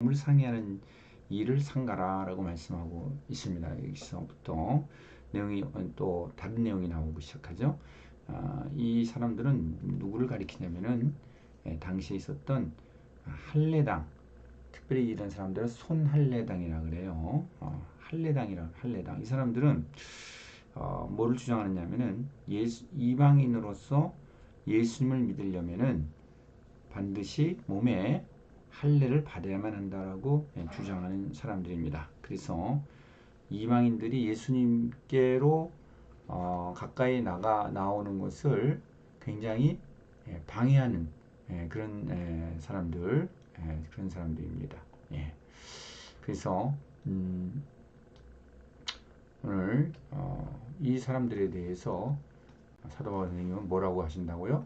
몸을 상해하는 일을 상가라라고 말씀하고 있습니다. 여기서부터 내용이 또 다른 내용이 나오기 시작하죠. 아, 이 사람들은 누구를 가리키냐면은 예, 당시에 있었던 할례당 특별히 이런 사람들은 손할례당이라 그래요. 어, 할례당이라 할례당 이 사람들은 어, 뭐를 주장하느냐면은 예수, 이방인으로서 예수님을 믿으려면은 반드시 몸에 할례를 받아야만 한다라고 예, 주장하는 사람들입니다. 그래서 이방인들이 예수님께로 어, 가까이 나가 나오는 것을 굉장히 예, 방해하는 예, 그런 예, 사람들 예, 그런 사람들입니다. 예. 그래서 음, 오늘 어, 이 사람들에 대해서 사도 바울 선생님은 뭐라고 하신다고요?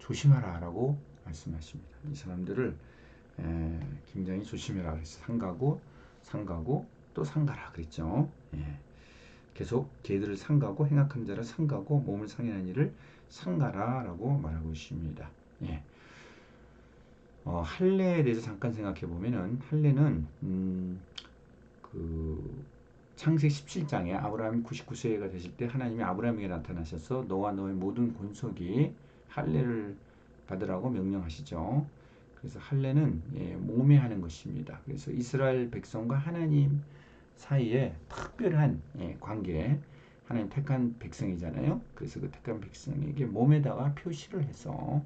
조심하라라고 말씀하십니다. 이 사람들을 에, 굉장히 조심해라 그랬어. 상가고 상가고 또 상가라 그랬죠. 예. 계속 개들을 상가고 행악한 자를 상가고 몸을 상해하는 일을 상가라라고 말하고 있습니다. 예. 어, 할례에 대해서 잠깐 생각해 보면은 할례는 음, 그 창세기 17장에 아브라함이 99세가 되실 때 하나님이 아브라함에게 나타나셔서 너와 너의 모든 권속이 할례를 받으라고 명령하시죠. 그래서 할례는 예, 몸에 하는 것입니다. 그래서 이스라엘 백성과 하나님 사이에 특별한 예, 관계, 하나님 택한 백성이잖아요. 그래서 그 택한 백성에게 몸에다가 표시를 해서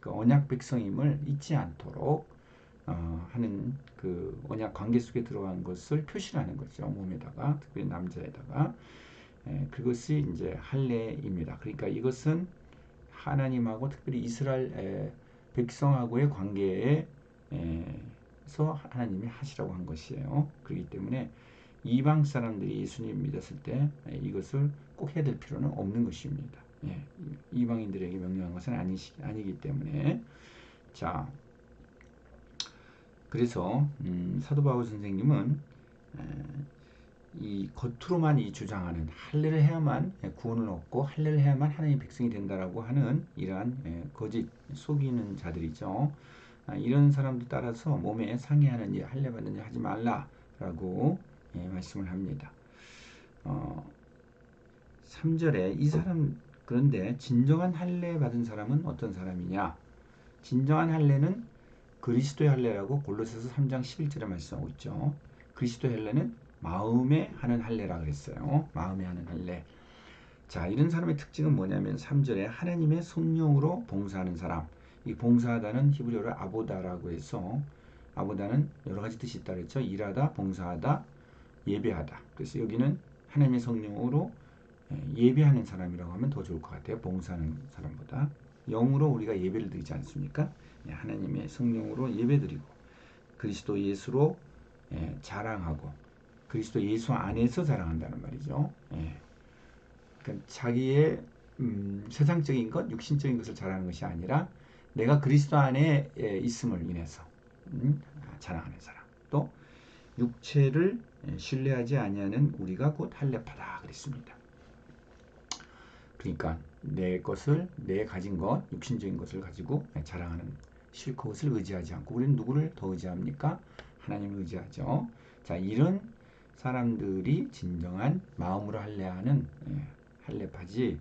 그 언약 백성임을 잊지 않도록 어, 하는 그 언약 관계 속에 들어간 것을 표시하는 거죠. 몸에다가 특별히 남자에다가 예, 그것이 이제 할례입니다. 그러니까 이것은 하나님하고 특별히 이스라엘 에, 백성하고의 관계에서 하나님이 하시라고 한 것이에요. 그렇기 때문에 이방 사람들이 예수님 믿었을 때 이것을 꼭 해야 될 필요는 없는 것입니다. 예, 이방인들에게 명령한 것은 아니, 아니기 때문에 자 그래서 음, 사도 바울 선생님은 에, 이 겉으로만 이 주장하는 할례를 해야만 구원을 얻고 할례를 해야만 하나님 백성이 된다라고 하는 이러한 거짓 속이는 자들이죠. 아, 이런 사람들 따라서 몸에 상해하는 일, 할례 받는 일 하지 말라라고 예, 말씀을 합니다. 어, 3절에 이 사람 그런데 진정한 할례 받은 사람은 어떤 사람이냐? 진정한 할례는 그리스도의 할례라고 골로새서 3장 11절에 말씀하고 있죠. 그리스도의 할례는 마음에 하는 할례라 그랬어요. 마음에 하는 할례. 자, 이런 사람의 특징은 뭐냐면 3절에 하나님의 성령으로 봉사하는 사람. 이 봉사하다는 히브리어로 아보다라고 해서 아보다는 여러 가지 뜻이 있다 그랬죠. 일하다, 봉사하다, 예배하다. 그래서 여기는 하나님의 성령으로 예, 예배하는 사람이라고 하면 더 좋을 것 같아요. 봉사하는 사람보다. 영으로 우리가 예배를 드리지 않습니까? 예, 하나님의 성령으로 예배 드리고 그리스도 예수로 예, 자랑하고 그리스도 예수 안에서 자랑한다는 말이죠. 예. 그러니까 자기의 음, 세상적인 것, 육신적인 것을 자랑하는 것이 아니라 내가 그리스도 안에 예, 있음을 인해서 음, 자랑하는 사람. 또 육체를 예, 신뢰하지 아니하는 우리가 곧 할례파다 그랬습니다. 그러니까 내 것을 내 가진 것, 육신적인 것을 가지고 자랑하는 실컷을 의지하지 않고 우리는 누구를 더 의지합니까? 하나님을 의지하죠. 자, 이런 사람들이 진정한 마음으로 할례하는 예, 할례파지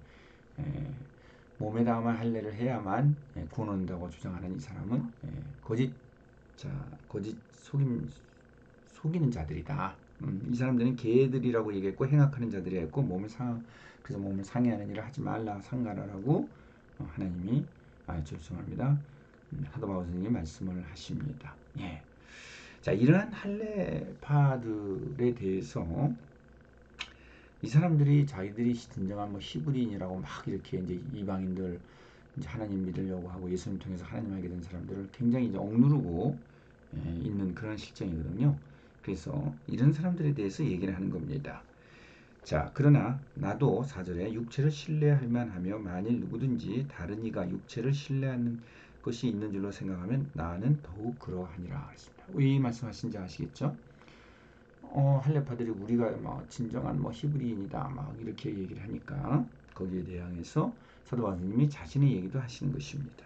예, 몸에다만 할례를 해야만 예, 구원한다고 주장하는 이 사람은 거짓 자 거짓 속임 속이는 자들이다. 음, 이 사람들은 개들이라고 얘기했고 행악하는 자들이 했고 몸을 상 그래서 몸을 상해하는 일을 하지 말라 상가라라고 어, 하나님이 아 죄송합니다. 선생님 말씀을 하십니다. 예. 자, 이러한 할례파들에 대해서 이 사람들이 자기들이 진정한 뭐 히브리인이라고 막 이렇게 이제 이방인들 이제 하나님 믿으려고 하고 예수님 통해서 하나님 알게 된 사람들을 굉장히 이제 억누르고 예, 있는 그런 실정이거든요. 그래서 이런 사람들에 대해서 얘기를 하는 겁니다. 자, 그러나 나도 사절에 육체를 신뢰할 만하며 만일 누구든지 다른 이가 육체를 신뢰하는 것이 있는 줄로 생각하면 나는 더욱 그러하니라 그랬습니다. 왜 말씀하신지 아시겠죠? 어, 할례파들이 우리가 뭐 진정한 뭐 히브리인이다 막 이렇게 얘기를 하니까 거기에 대항해서 사도 바울님이 자신의 얘기도 하시는 것입니다.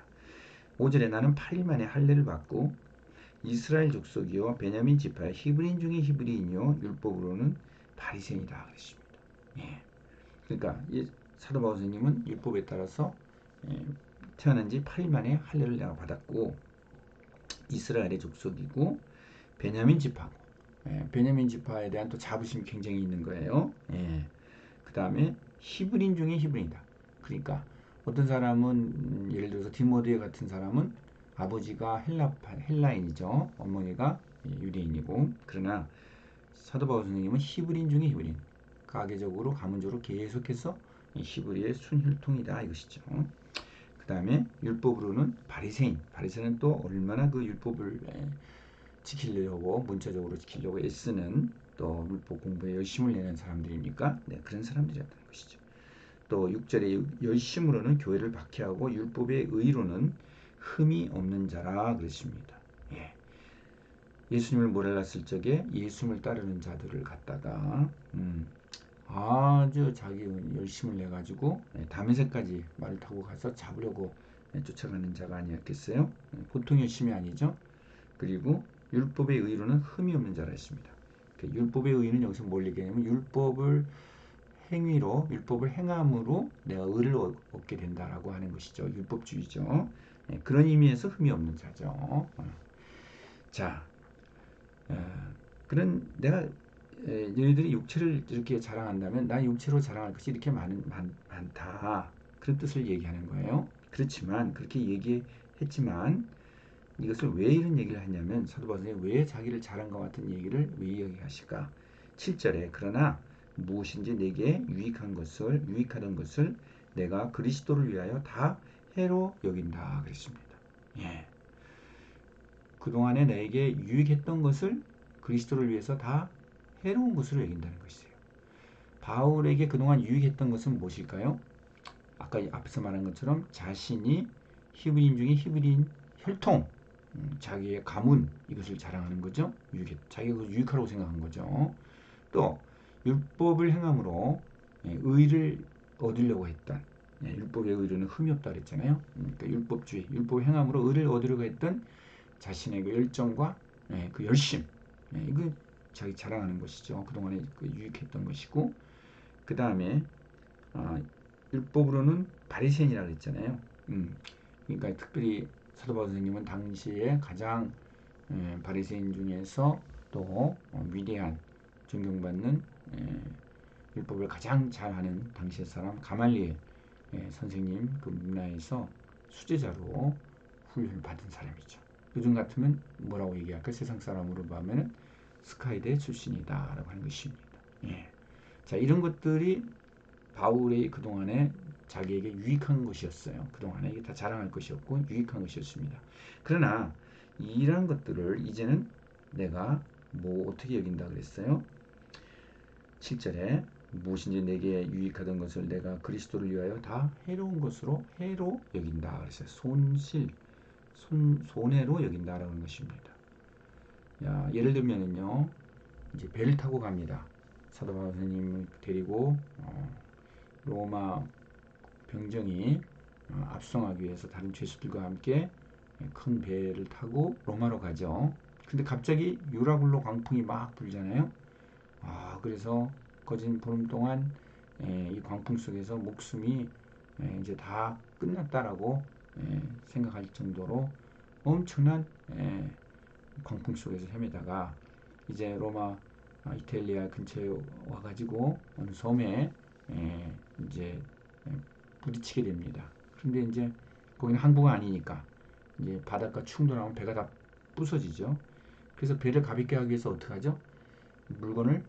5절에 나는 8일 만에 할례를 받고 이스라엘 족속이요 베냐민 지파 히브리인 중에 히브리인이요 율법으로는 바리새인이다 그랬습니다. 예. 그러니까 이 사도 바울 선생님은 율법에 따라서 예, 태어난 지 8일 만에 할례를 내가 받았고 이스라엘의 족속이고 베냐민 지파고 예, 베냐민 지파에 대한 또 자부심이 굉장히 있는 거예요. 예. 그 다음에 히브리인 중에 히브리인이다. 그러니까 어떤 사람은 음, 예를 들어서 디모데 같은 사람은 아버지가 헬라 헬라인이죠. 어머니가 유대인이고 그러나 사도 바울 선생님은 히브리인 중에 히브리인. 가계적으로 가문적으로 계속해서 히브리의 순혈통이다 이것이죠. 그 다음에 율법으로는 바리새인. 바리새는 또 얼마나 그 율법을 지키려고 문자적으로 지키려고 애쓰는 또 율법 공부에 열심을 내는 사람들입니까? 네, 그런 사람들이었다는 것이죠. 또 6절에 열심으로는 교회를 박해하고 율법의 의로는 흠이 없는 자라 그랬습니다. 예. 예수님을 모랄랐을 적에 예수님을 따르는 자들을 갖다가 음, 아주 자기 열심을 내 가지고 예, 다메섹까지 말을 타고 가서 잡으려고 예, 쫓아가는 자가 아니었겠어요? 예, 보통 열심이 아니죠. 그리고 율법의 의로는 흠이 없는 자라 했습니다. 그 율법의 의는 여기서 뭘 얘기하냐면 율법을 행위로 율법을 행함으로 내가 의를 얻게 된다라고 하는 것이죠. 율법주의죠. 예, 그런 의미에서 흠이 없는 자죠. 어. 자, 어, 그런 내가 에, 너희들이 육체를 이렇게 자랑한다면 나 육체로 자랑할 것이 이렇게 많은 많, 많다 그런 뜻을 얘기하는 거예요. 그렇지만 그렇게 얘기했지만 이것을 왜 이런 얘기를 하냐면 사도 바울이 왜 자기를 자랑 것 같은 얘기를 왜 얘기하실까? 7절에 그러나 무엇인지 내게 유익한 것을 유익하던 것을 내가 그리스도를 위하여 다 해로 여긴다 그랬습니다. 예. 그동안에 내게 유익했던 것을 그리스도를 위해서 다 해로운 것으로 여긴다는 것이에요. 바울에게 그동안 유익했던 것은 무엇일까요? 아까 앞에서 말한 것처럼 자신이 히브리인 중에 히브리인 혈통, 음, 자기의 가문 이것을 자랑하는 거죠. 유익, 자기가 그 유익하라고 생각한 거죠. 또 율법을 행함으로 예, 의를 얻으려고 했던 예, 율법의 의로는 흠이 없다 그랬잖아요. 음, 그러니까 율법주의, 율법 행함으로 의를 얻으려고 했던 자신의 그 열정과 예, 그 열심, 이거 자기 자랑하는 것이죠. 그동안에 그 유익했던 것이고, 그 다음에 아, 율법으로는 바리새인이라 그랬잖아요. 음, 그러니까 특별히 사도 바울 선생님은 당시에 가장 바리새인 중에서 또 어, 위대한 존경받는 율법을 가장 잘하는 당시의 사람 가말리엘 예, 선생님 그 문화에서 수제자로 훈련을 받은 사람이죠. 요즘 같으면 뭐라고 얘기할까? 세상 사람으로 보면 스카이대 출신이다라고 하는 것입니다. 예. 자 이런 것들이 바울의 그동안에 자기에게 유익한 것이었어요. 그동안에 이게 다 자랑할 것이었고 유익한 것이었습니다. 그러나 이런 것들을 이제는 내가 뭐 어떻게 여긴다 그랬어요? 7절에 무엇인지 내게 유익하던 것을 내가 그리스도를 위하여 다 해로운 것으로 해로 여긴다. 그래서 손실, 손, 손해로 여긴다라는 것입니다. 야, 예를 들면은요, 이제 배를 타고 갑니다. 사도 바울 선생님을 데리고 어, 로마 병정이 어, 압송하기 위해서 다른 죄수들과 함께 큰 배를 타고 로마로 가죠. 근데 갑자기 유라굴로 광풍이 막 불잖아요. 아, 그래서 거진 보름 동안 에, 이 광풍 속에서 목숨이 에, 이제 다 끝났다라고 에, 생각할 정도로 엄청난 광풍 속에서 헤매다가 이제 로마 아, 이탈리아 근처에 와가지고 어느 섬에 이제 부딪히게 됩니다. 그런데 이제 거기는 항구가 아니니까 이제 바닷가 충돌하면 배가 다 부서지죠. 그래서 배를 가볍게 하기 위해서 어떻게 하죠? 물건을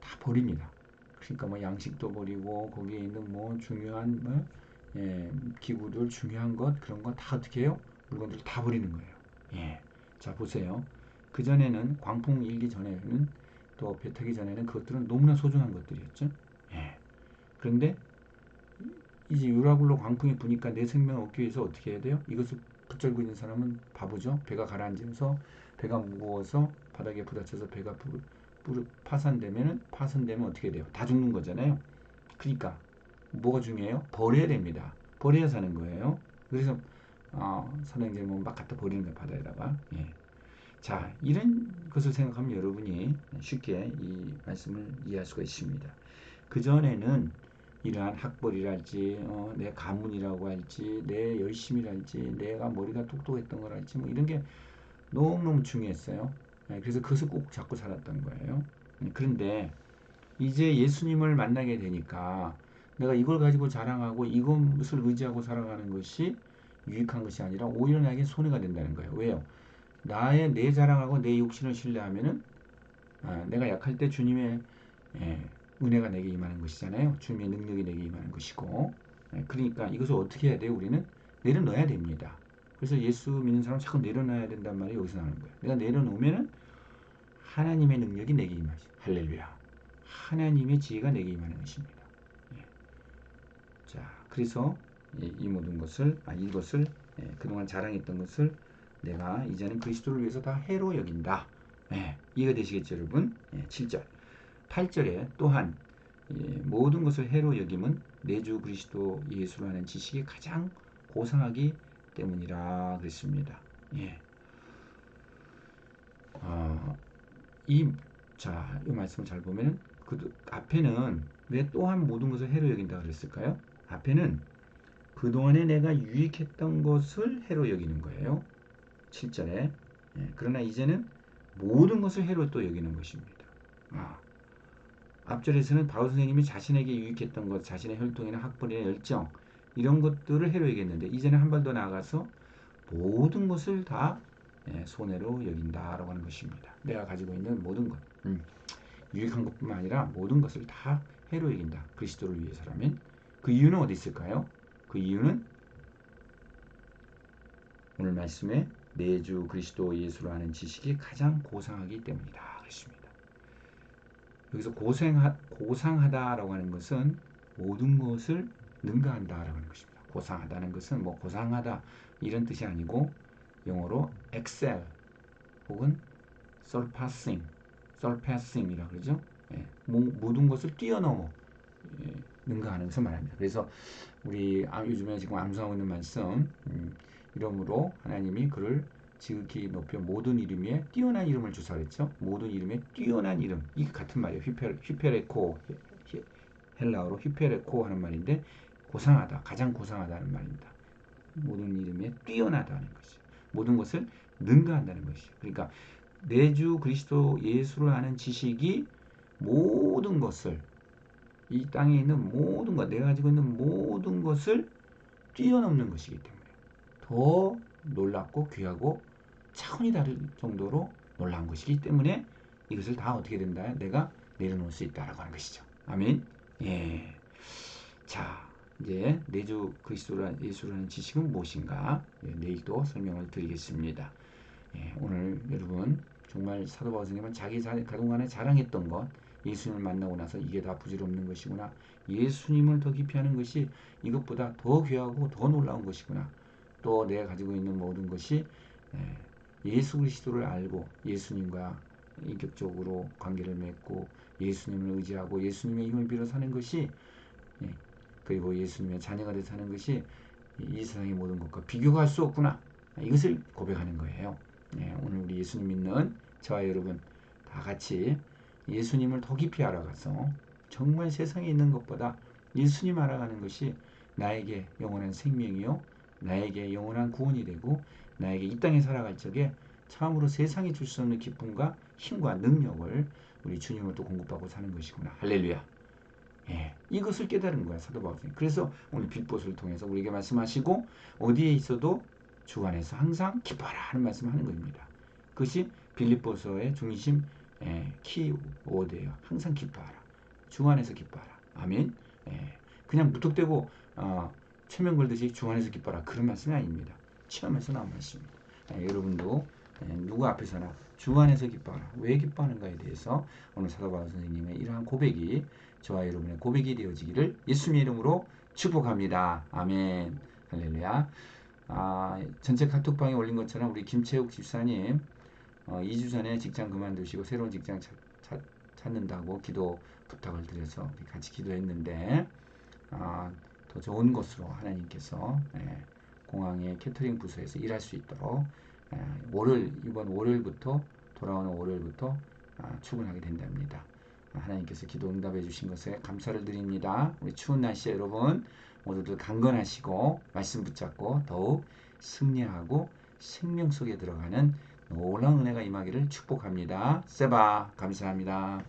다 버립니다. 그러니까 뭐 양식도 버리고 거기에 있는 뭐 중요한 뭐 예, 기구들 중요한 것 그런 거 다 어떻게 해요? 물건들 다 버리는 거예요. 예. 자 보세요. 그 전에는 광풍 일기 전에는 또 배 타기 전에는 그것들은 너무나 소중한 것들이었죠. 예. 그런데 이제 유라굴로 광풍이 부니까 내 생명을 얻기 위해서 어떻게 해야 돼요? 이것을 붙잡고 있는 사람은 바보죠. 배가 가라앉으면서 배가 무거워서 바닥에 부딪혀서 배가 부, 파산되면은 파손되면 어떻게 돼요? 다 죽는 거잖아요. 그러니까 뭐가 중요해요? 버려야 됩니다. 버려야 사는 거예요. 그래서 어, 선행제를 막 갖다 버리는 거예요 바다에다가. 예. 자, 이런 것을 생각하면 여러분이 쉽게 이 말씀을 이해할 수가 있습니다. 그 전에는 이러한 학벌이랄지, 어, 내 가문이라고 할지, 내 열심이랄지, 내가 머리가 똑똑했던 거랄지, 뭐 이런 게 너무너무 중요했어요. 네, 그래서 그것을 꼭 잡고 살았던 거예요. 네, 그런데 이제 예수님을 만나게 되니까 내가 이걸 가지고 자랑하고 이것을 의지하고 살아가는 것이 유익한 것이 아니라 오히려 나에게 손해가 된다는 거예요. 왜요? 나의 내 자랑하고 내 욕심을 신뢰하면은 아, 내가 약할 때 주님의 예, 은혜가 내게 임하는 것이잖아요. 주님의 능력이 내게 임하는 것이고 예, 그러니까 이것을 어떻게 해야 돼요? 우리는 내려놓아야 됩니다. 그래서 예수 믿는 사람 자꾸 내려놔야 된단 말이 여기서 나오는 거예요. 내가 내려놓으면은 하나님의 능력이 내게 임하지. 할렐루야. 하나님의 지혜가 내게 임하는 것입니다. 예. 자, 그래서 이, 이 모든 것을 아, 이것을 예, 그동안 자랑했던 것을 내가 이제는 그리스도를 위해서 다 해로 여긴다. 예, 이해가 되시겠죠, 여러분? 예, 7절. 8절에 또한 예, 모든 것을 해로 여김은 내주 그리스도 예수라는 지식이 가장 고상하기 때문이라 그랬습니다. 예. 어, 이, 자, 이 말씀을 잘 보면 그 앞에는 왜 또한 모든 것을 해로 여긴다 그랬을까요? 앞에는 그동안에 내가 유익했던 것을 해로 여기는 거예요. 7절에 예, 그러나 이제는 모든 것을 해로 또 여기는 것입니다. 아, 앞절에서는 바울 선생님이 자신에게 유익했던 것, 자신의 혈통이나 학벌이나 열정 이런 것들을 해로 여겼는데 이제는 한 발 더 나아가서 모든 것을 다 예, 손해로 여긴다라고 하는 것입니다. 내가 가지고 있는 모든 것, 음, 유익한 것뿐만 아니라 모든 것을 다 해로 여긴다. 그리스도를 위해서라면 그 이유는 어디 있을까요? 그 이유는 오늘 말씀에 내주 그리스도 예수로 하는 지식이 가장 고상하기 때문이다. 그랬습니다. 여기서 고생하, 고상하다라고 하는 것은 모든 것을 능가한다라고 하는 것입니다. 고상하다는 것은 뭐 고상하다 이런 뜻이 아니고 영어로 excel 혹은 surpassing, surpassing이라 그러죠. 예, 모든 것을 뛰어넘어 예, 능가하는 것을 말합니다. 그래서 우리 아, 요즘에 지금 암송하고 있는 말씀 음, 이름으로 하나님이 그를 지극히 높여 모든 이름에 뛰어난 이름을 주사 그랬죠. 모든 이름에 뛰어난 이름. 이게 같은 말이에요. 휘페, 휘페레코 헬라어로 휘페레코 하는 말인데 고상하다. 가장 고상하다는 말입니다. 모든 이름에 뛰어나다는 것이. 모든 것을 능가한다는 것이죠. 그러니까 내주 그리스도 예수를 아는 지식이 모든 것을 이 땅에 있는 모든 것, 내가 가지고 있는 모든 것을 뛰어넘는 것이기 때문에 더 놀랍고 귀하고 차원이 다를 정도로 놀라운 것이기 때문에 이것을 다 어떻게 된다? 내가 내려놓을 수 있다라고 하는 것이죠. 아멘. 예. 자, 이제 내주 그리스도라 예수라는 지식은 무엇인가? 예, 내일 또 설명을 드리겠습니다. 예, 오늘 여러분 정말 사도 바울 선생님은 자기 그동안에 자랑했던 것 예수님을 만나고 나서 이게 다 부질없는 것이구나. 예수님을 더 깊이 하는 것이 이것보다 더 귀하고 더 놀라운 것이구나. 또 내가 가지고 있는 모든 것이 예, 예수 그리스도를 알고 예수님과 인격적으로 관계를 맺고 예수님을 의지하고 예수님의 힘을 빌어 사는 것이 예, 그리고 예수님의 자녀가 되어 사는 것이 이 세상의 모든 것과 비교할 수 없구나. 이것을 고백하는 거예요. 예, 오늘 우리 예수님 믿는 저와 여러분 다 같이 예수님을 더 깊이 알아가서 정말 세상에 있는 것보다 예수님 알아가는 것이 나에게 영원한 생명이요 나에게 영원한 구원이 되고 나에게 이 땅에 살아갈 적에 참으로 세상이 줄 수 없는 기쁨과 힘과 능력을 우리 또 공급하고 사는 것이구나. 할렐루야. 예, 이것을 깨달은 거야 사도 바울이. 그래서 오늘 빛보을 통해서 우리에게 말씀하시고 어디에 있어도 주 안에서 항상 기뻐하라 하는 말씀을 하는 겁니다. 그것이 빌립보서의 중심 예, 키워드예요. 항상 기뻐하라. 주 안에서 기뻐하라. 아멘. 예, 그냥 무턱대고 어, 최면 걸듯이 주 안에서 기뻐하라. 그런 말씀이 아닙니다. 체험에서 나온 말씀입니다. 예, 여러분도 예, 누구 앞에서나 주 안에서 기뻐하라. 왜 기뻐하는가에 대해서 오늘 사도바울 선생님의 이러한 고백이 저와 여러분의 고백이 되어지기를 예수님의 이름으로 축복합니다. 아멘. 할렐루야. 아, 전체 카톡방에 올린 것처럼 우리 김채욱 집사님 어, 2주 전에 직장 그만두시고 새로운 직장 찾, 찾, 찾는다고 기도 부탁을 드려서 같이 기도했는데 아, 더 좋은 곳으로 하나님께서 예, 공항의 캐터링 부서에서 일할 수 있도록 에, 월요일 이번 월요일부터 돌아오는 월요일부터 아, 출근하게 된답니다. 아, 하나님께서 기도 응답해 주신 것에 감사를 드립니다. 우리 추운 날씨에 여러분 모두들 강건하시고 말씀 붙잡고 더욱 승리하고 생명 속에 들어가는 놀라운 은혜가 임하기를 축복합니다. 세바 감사합니다.